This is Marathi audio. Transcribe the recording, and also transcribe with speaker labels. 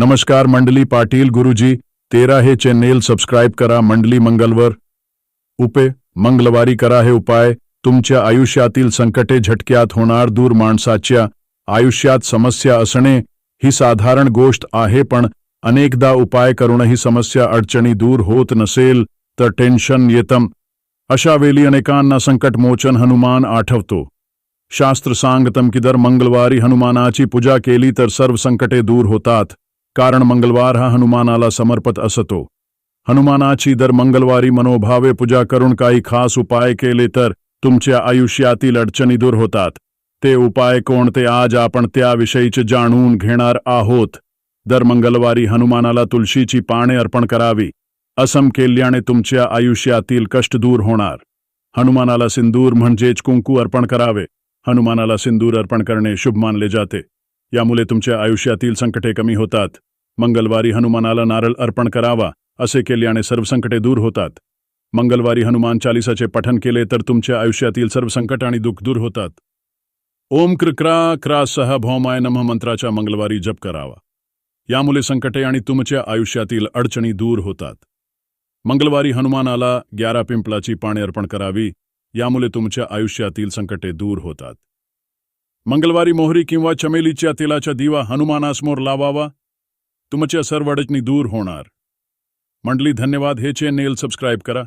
Speaker 1: नमस्कार मंडली पाटील गुरुजी, तेरा हे चॅनेल सबस्क्राईब करा, मंडली मंगलवर। उपे, मंगलवारी करा हे उपाय, तुमच्या आयुष्यातील संकटे झटक्यात होणार दूर माणसाच्या, आयुष्यात समस्या असणे, ही साधारण गोष्ट आहे, पण अनेकदा उपाय करूनही समस्या अडचणी दूर होत नसेल, तर टेन्शन येतं. अशा वेळी अनेकांना संकटमोचन हनुमान आठवतो. शास्त्र सांगतम की दर मंगळवारी हनुमानाची पूजा केली तर सर्व संकटे दूर होतात. कारण मंगळवार हा हनुमानाला समर्पित असतो. हनुमानाची दर मंगळवारी मनोभावे पूजा करून काही खास उपाय केले तर तुमच्या आयुष्यातील अडचणी दूर होतात. ते उपाय कोणते आज आपण त्याविषयीचे जाणून घेणार आहोत. दर मंगळवारी हनुमानाला तुळशीची पाने अर्पण करावी. असम केल्याने तुमच्या आयुष्यातील कष्ट दूर होणार. हनुमानाला सिंदूर म्हणजेच कुंकू अर्पण करावे. हनुमानाला सिंदूर अर्पण करणे शुभ मानले जाते. यामुळे तुमच्या आयुष्यातील संकटे कमी होतात. मंगळवारी हनुमानाला नारळ अर्पण करावा असे केल्याने सर्व संकटे दूर होतात. मंगळवारी हनुमान चालिसाचे पठन केले तर तुमच्या आयुष्यातील सर्व संकट आणि दुःख दूर होतात. ओम कृक्रा क्रा सह भौमाय नमः मंत्राच्या मंगळवारी जप करावा. यामुळे संकटे आणि तुमच्या आयुष्यातील अडचणी दूर होतात. मंगळवारी हनुमानाला ग्यारा पिंपलाची पाने अर्पण करावी यामुळे तुमच्या आयुष्यातील संकटे दूर होतात. मंगळवारी मोहरी किंवा चमेलीच्या तेलाचा दिवा हनुमानासमोर लावावा तुमच्या सर्व दूर होणार. मंडली धन्यवाद. हे चॅनेल सबस्क्राईब करा.